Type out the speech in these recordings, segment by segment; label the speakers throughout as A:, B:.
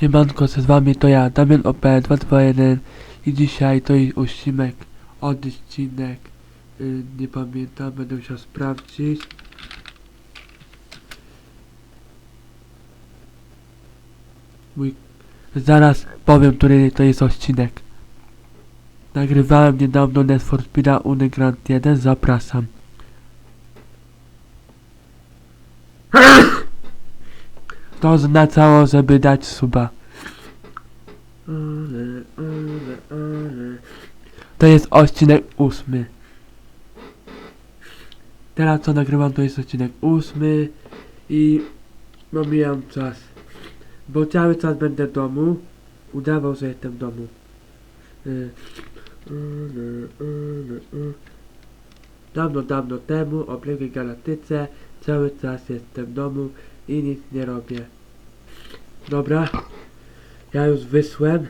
A: Siemanko, z wami to ja, Damian OP221 i dzisiaj to jest odcinek, odcinek, y, nie pamiętam, będę musiał sprawdzić. Mój, zaraz powiem, który to jest odcinek. Nagrywałem niedawno Need for Speed'a Uny Grand 1, zapraszam. To oznaczało, żeby dać suba. To jest odcinek ósmy. Teraz co nagrywam to jest odcinek ósmy i pomijam czas. Bo cały czas będę w domu. Udawał, że jestem w domu. Dawno, dawno temu, o Galaktyce, cały czas jestem w domu i nic nie robię. Dobra, ja już wysłem.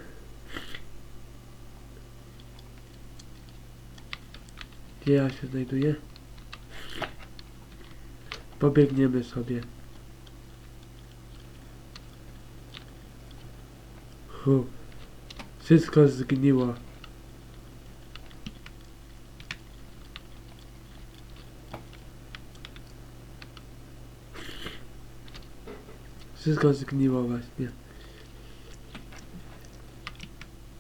A: Gdzie ja się znajduję? Pobiegniemy sobie. Hu. Wszystko zgniło. Wszystko zgniło właśnie.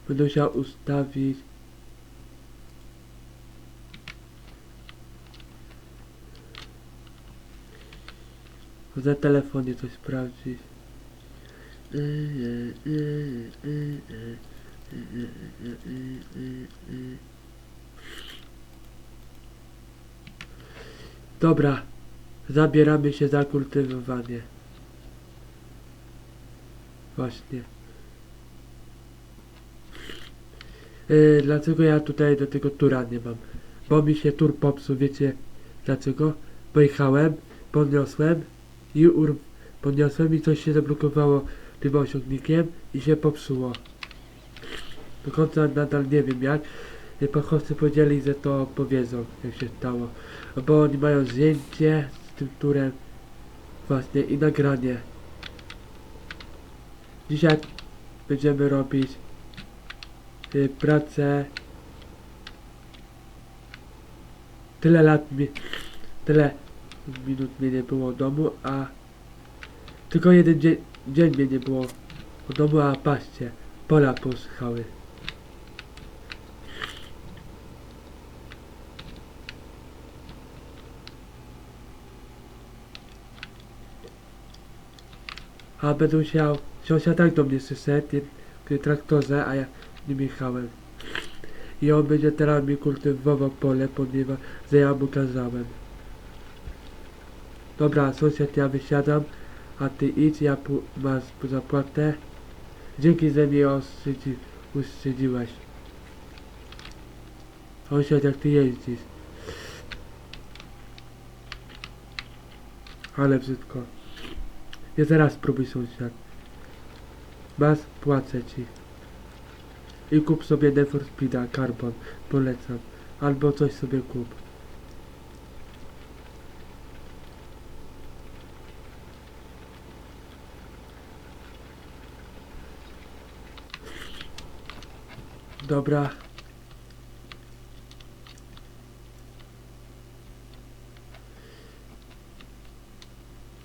A: Będę musiał ustawić. Za telefonie coś sprawdzić. Dobra, zabieramy się za kultywowanie. Właśnie. Yy, dlaczego ja tutaj do tego tura nie mam? Bo mi się tur popsuł, wiecie dlaczego? Pojechałem, podniosłem i ur... podniosłem i coś się zablokowało tym osiągnikiem i się popsuło. Do końca nadal nie wiem jak. I Pochowcy powiedzieli, że to powiedzą, jak się stało. Bo oni mają zdjęcie z tym turem właśnie i nagranie. Dzisiaj będziemy robić y, pracę. Tyle lat mi, tyle minut mnie nie było w domu, a tylko jeden dzień, dzień mnie nie było w domu, a patrzcie, pola posychały. A będę musiał, siosia tak do mnie przyszedł, w traktorze, a ja nim jechałem. I on będzie teraz mi kultywował pole, ponieważ że ja mu kazałem. Dobra, sąsiad, ja wysiadam, a ty idź, ja masz zapłatę. Dzięki, że mnie ostrzydzi, ustrzydziłeś. Sąsiad, jak ty jeździsz. Ale brzydko. Ja zaraz spróbuj sąsiad. Masz, płacę ci. I kup sobie Need for Speeda, Carbon, polecam. Albo coś sobie kup. Dobra.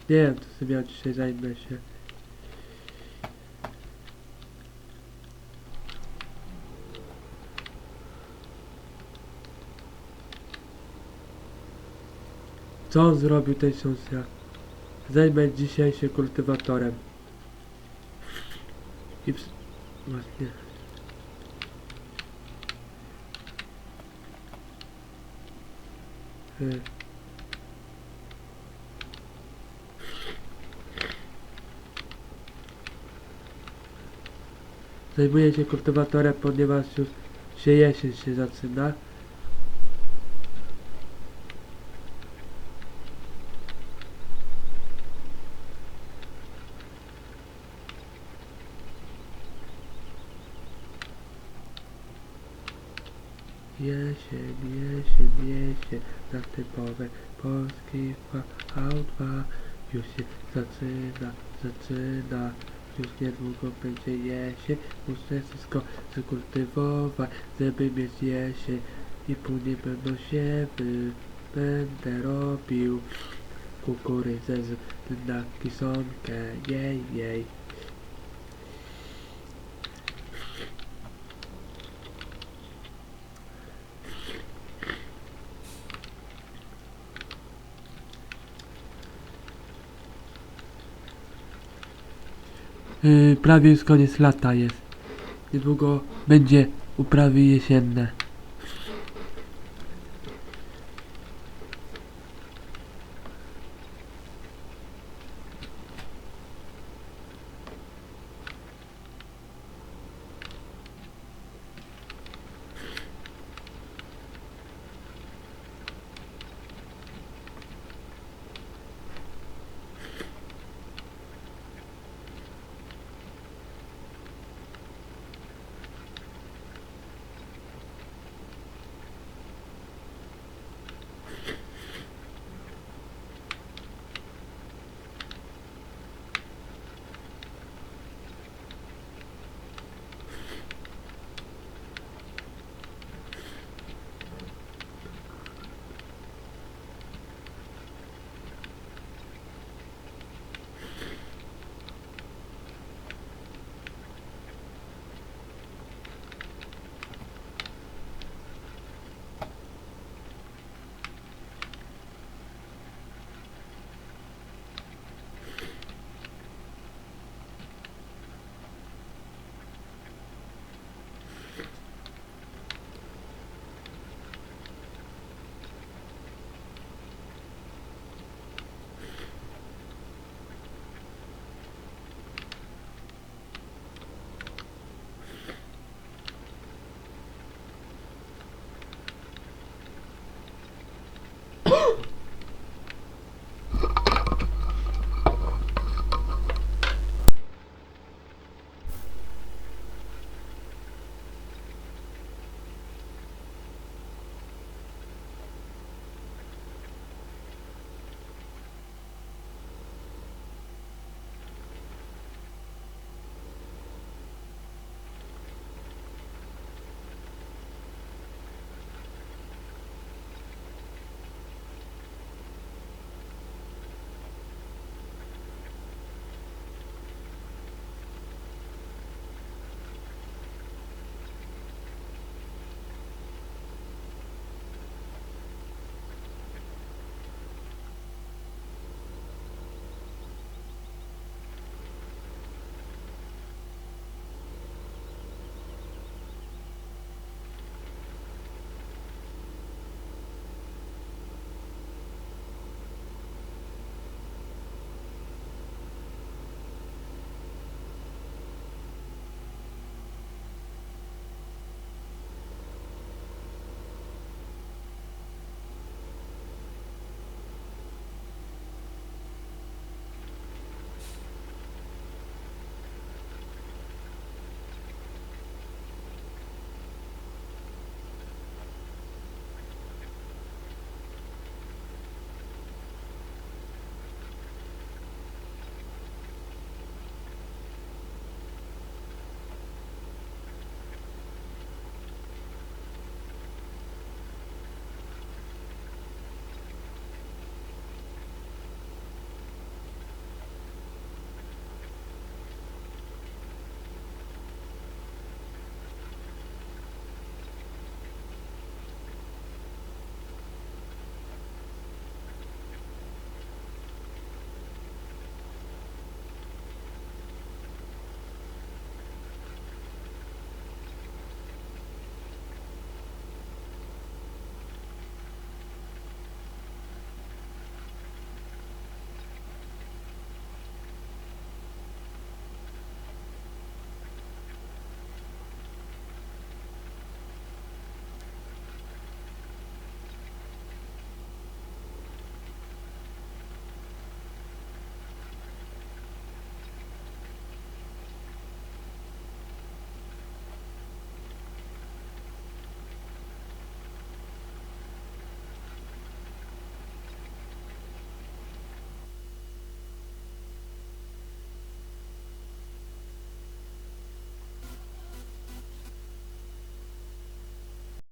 A: Nie wiem, co sobie dzisiaj zajmę się. Co zrobił ten sąsiad? Zajmę dzisiaj się kultywatorem. I ps- właśnie. Y. Zajmuję się kultywatorem, ponieważ już się jesień się zaczyna. Jesień, jesień, jesień, na typowe polski V2 już się zaczyna, zaczyna. Już niedługo będzie jesień, muszę wszystko zakultywować, żeby mieć jesień. I później będą siewy, będę robił kukurydzę z na kisonkę, jej, jej. Prawie już koniec lata jest. Niedługo będzie uprawy jesienne.